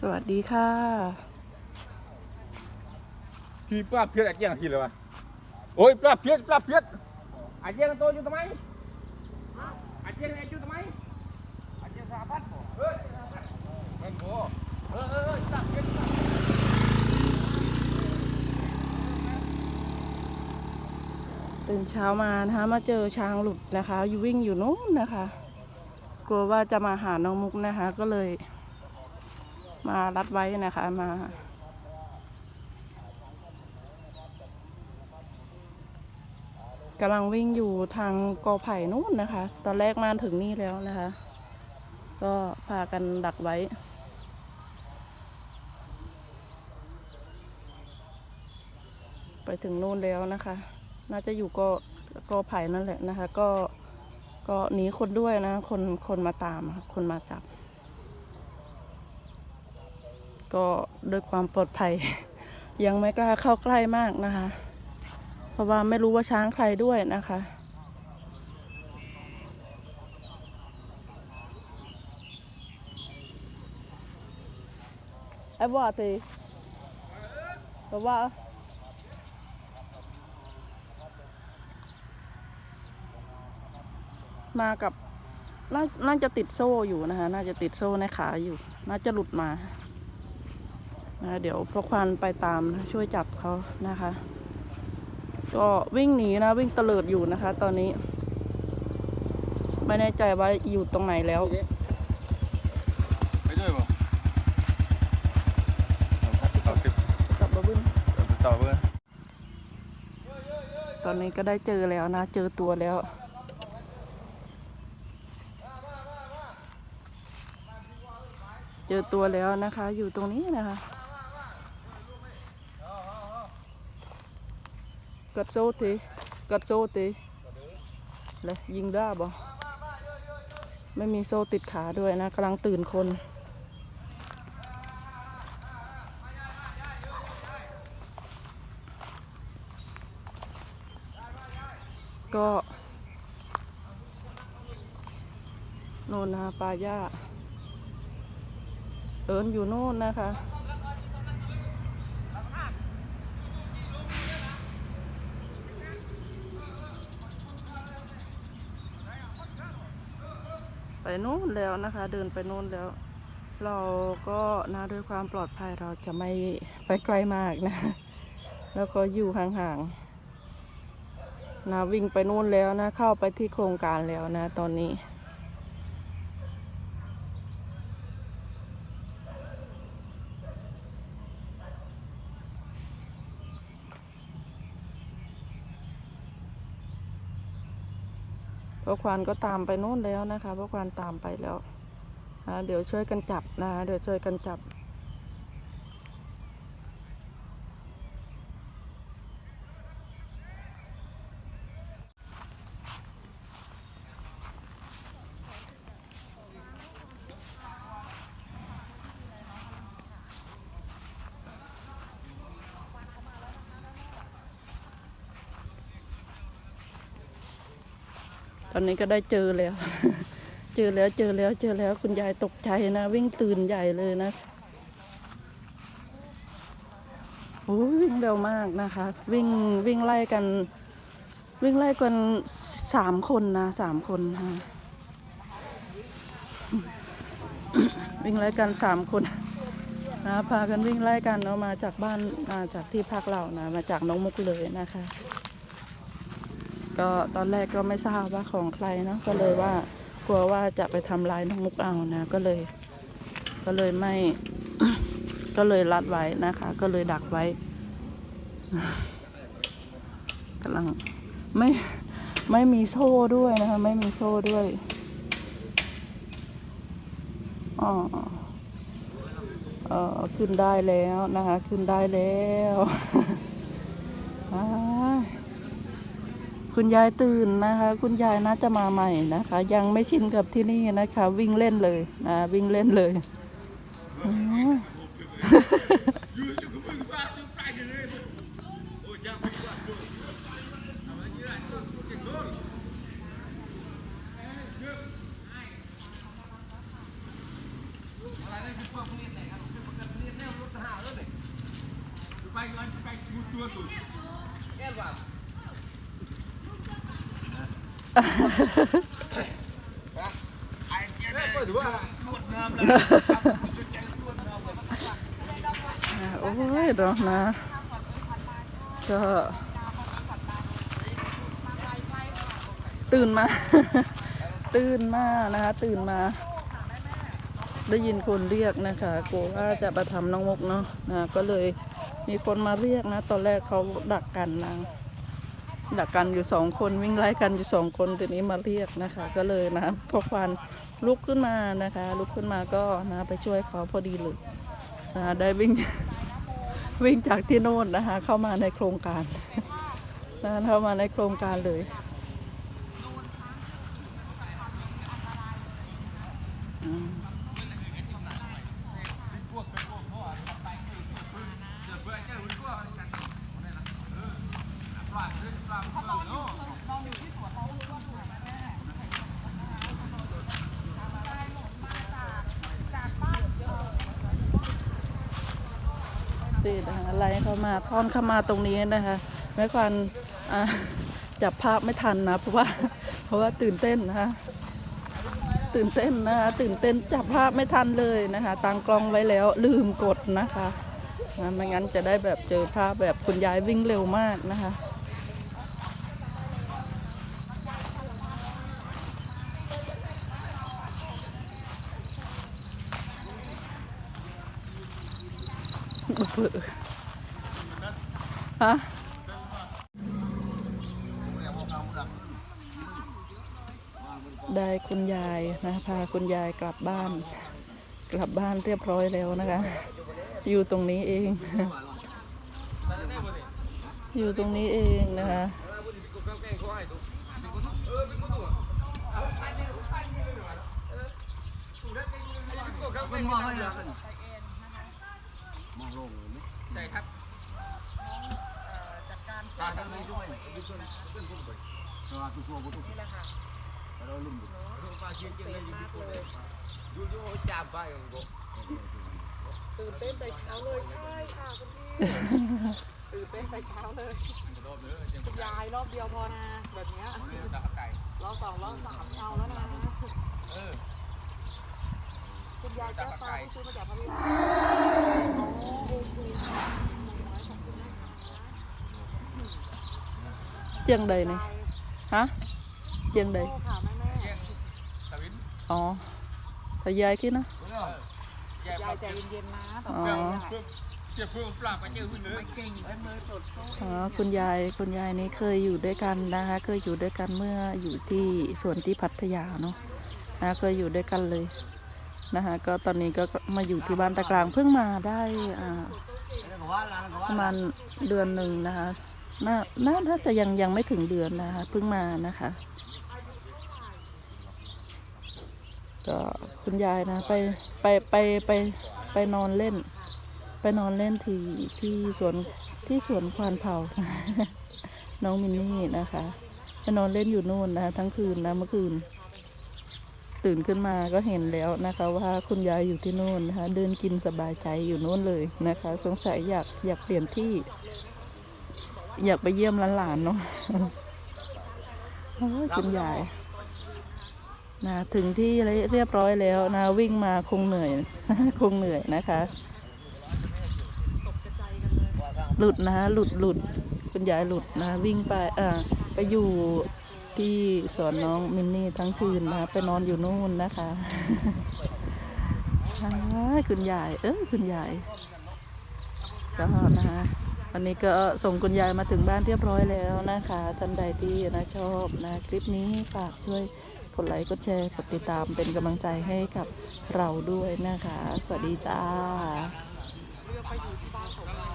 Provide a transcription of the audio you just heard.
สวัสดีค่ะ พี่ปลาเพี้ยนไอ้เจียงทีเลยวะโอ้ยปลาเพี้ยนปลาเพี้ยนไอ้เจียงตัวอยู่ทำไมไอ้เจียงไอ้อยู่ทำไมไอ้เจียงสาพัดบ่เฮ้ยแม่งบ่เออเออเออปลาเพี้ยนปลาตื่นเช้ามานะคะมาเจอช้างหลุดนะคะอยู่วิ่งอยู่นู้นนะคะ กลัวว่าจะมาหาน้องมุกนะคะ ก็เลย มารัดไว้นะคะมากำลังวิ่งอยู่ทางกอไผ่นู้นนะคะ ตอนแรกมาถึงนี่แล้วนะคะ ก็พากันดักไว้ ไปถึงนู่นแล้วนะคะ น่าจะอยู่ก็ก็ไผ่นั่นแหละนะคะ ก็ก็หนีคนด้วยนะ คนคนมาตามคนมาจับ ก็ด้วยความปลอดภัย ยังไม่กล้าเข้าใกล้มากนะคะ เพราะว่าไม่รู้ว่าช้างใครด้วยนะคะไอ้บ่าตีแต่ว่ามากับนาน่าจะติดโซ่อยู่นะคะ น่าจะติดโซ่ในขาอยู่ น่าจะหลุดมา นะเดี๋ยวพวกควันไปตามนะช่วยจับเขานะคะ ก็วิ่งหนีนะวิ่งเตลิดอยู่นะคะ ตอนนี้ ไม่แน่ใจว่าอยู่ตรงไหนแล้ว ไปด้วยบ่เอาติดจับมาวิ่งต่อเพื่อนตอนนี้ก็ได้เจอแล้วนะ เจอตัวแล้วเจอตัวแล้วนะคะ อยู่ตรงนี้นะคะ กัดโซ่ทีกัดโซ่ทีเลยยิงได้บ่ไม่มีโซ่ติดขาด้วยนะกำลังตื่นคนก็โน่นนะปลาย่าเอิญอยู่โน่นนะคะ ไปนู้นแล้วนะคะ เดินไปนู้นแล้ว เราก็นะด้วยความปลอดภัยเราจะไม่ไปไกลมากนะ แล้วก็อยู่ห่างๆนะวิ่งไปนู่นแล้วนะ เข้าไปที่โครงการแล้วนะ ตอนนี้ พวกควานก็ตามไปโน่นแล้วนะคะพวกควานตามไปแล้วนะเดี๋ยวช่วยกันจับนะเดี๋ยวช่วยกันจับ ตอนนี้ก็ได้เจอแล้ว เจอแล้วเจอแล้วเจอแล้วคุณยายตกใจนะ วิ่งตื่นใหญ่เลยนะโอ้ยวิ่งเร็วมากนะคะ วิ่งวิ่งไล่กัน วิ่งไล่กันสามคนนะสามคนฮะวิ่งไล่กันสามคนนะพากันวิ่งไล่กันเนาะมาจากบ้านมาจากที่พักเรานะมาจากน้องมุกเลยนะคะ ก็ตอนแรกก็ไม่ทราบว่าของใครเนาะก็เลยว่ากลัวว่าจะไปทำลายน้องมุกเอานะ ก็เลย ก็เลยไม่ ก็เลยรัดไว้นะคะ ก็เลยดักไว้กำลังไม่ไม่มีโซ่ด้วยนะคะ ไม่มีโซ่ด้วยอ๋อเออขึ้นได้แล้วนะคะ ขึ้นได้แล้วอ้า คุณยายตื่นนะคะ คุณยายน่าจะมาใหม่นะคะ ยังไม่ชินกับที่นี่นะคะ วิ่งเล่นเลยนะวิ่งเล่นเลยอืม vai lá de cá e tudo tudo. É, lá. ไอ้เจ้าเนี่ยดูว่าลวสนใจลวดน้ำเลยอ่า โอ้ยเนาะนะก็ตื่นมา ตื่นมานะคะ ตื่นมา ได้ยินคนเรียกนะคะกลัวว่าจะมาทำน้องมกเนาะนะก็เลยมีคนมาเรียกนะ ตอนแรกเขาดักกันนาะ ดักกันอยู่สองคนวิ่งไล่กันอยู่สองคนทีนี้มาเรียกนะคะ ก็เลยนะพอควันลุกขึ้นมานะคะ ลุกขึ้นมาก็นะไปช่วยเขาพอดีเลยนะะได้วิ่งวิ่งจากที่โน่นนะคะ เข้ามาในโครงการนะะเข้ามาในโครงการเลยอืม นี่นะไรเข้ามาท่อนเข้ามาตรงนี้นะคะแม่ควันจับภาพไม่ทันนะเพราะว่าเพราะว่าตื่นเต้นนะคะตื่นเต้นนะคะตื่นเต้นจับภาพไม่ทันเลยนะคะตั้งกล้องไว้แล้วลืมกดนะคะนะไม่งั้นจะได้แบบเจอภาพแบบคุณยายวิ่งเร็วมากนะคะ เบื่อฮะได้คุณยายนะพาคุณยายกลับบ้าน กลับบ้านเรียบร้อยแล้วนะคะ อยู่ตรงนี้เอง อยู่ตรงนี้เองนะคะมันมองให้เลย ค่ะเราลุ่มอยู่ Du du chạm vai rồi bộ. ตื่นเต้นแต่เช้าเลยใช่ค่ะคุณพี่ตื่นเต้นแต่เช้าเลยคุณยายรอบเดียวพอนะแบบเนี้ยรอบสองรอบสามเอาแล้วนะคุณยายแก้วฟ้าที่ซื้อมาจากพัทยาอ๋อโอเคค่ะขอบคุณนะคะ เจียงใดนี่ยายฮะเจียงใดโอ้ค่ะแม่แม่ Tao biết. อ๋อแต่ยายคิดนะ Đúng rồi. ยายใจเย็นๆนะต่ออ๋ไปออะ Phương, chị Phương làm cái chữ nữa. เก่งเป็นมือสดเขาอ๋อคุณยายคุณยายนี้เคยอยู่ด้วยกันนะคะ เคยอยู่ด้วยกันเมื่ออยู่ที่สวนที่พัทยาเนาะนะเคยอยู่ด้วยกันเลยนะคะก็ตอนนี้ก็มาอยู่ที่บ้านตะกลางเพิ่งมาได้อ่าแล้วก็ว่าแล้วก็ปว่าระมาณเดือนหนึ่งนะคะ น่าน่าน่าจะยังยังไม่ถึงเดือนนะคะเพิ่งมานะคะ ก็คุณยายนะ ไปไปไปไปไปนอนเล่น ไปนอนเล่นที่ที่สวนที่สวนควานเผาน้องมินนี่นะคะไปนอนเล่นอยู่นู่นนะทั้งคืนนะเมื่อคืน ตื่นขึ้นมาก็เห็นแล้วนะคะ ว่าคุณยายอยู่ที่นู่นนะคะ เดินกินสบายใจอยู่นู่นเลยนะคะ สงสัยอยากอยากเปลี่ยนที่ อยากไปเยี่ยมหลานๆเนาะโอ้ยคุณยายนะถึงที่เรียบร้อยแล้วนะวิ่งมาคงเหนื่อย คงเหนื่อยนะคะ หลุดนะหลุดหลุดคุณยายหลุดนะ วิ่งไปอ่าไปอยู่ที่สวนน้องมินนี่ทั้งคืนนะไปนอนอยู่นู่นนะคะอ้ายคุณยาย เอ้ยคุณยายก็นะคะ วันนี้ก็ส่งคุณยายมาถึงบ้านเรียบร้อยแล้วนะคะท่านใดที่นะชอบนะคลิปนี้ฝากช่วยกดไลค์กดแชร์กดติดตามเป็นกำลังใจให้กับเราด้วยนะคะ สวัสดีจ้าเลือกไปอยู่ที่บ้านของเรา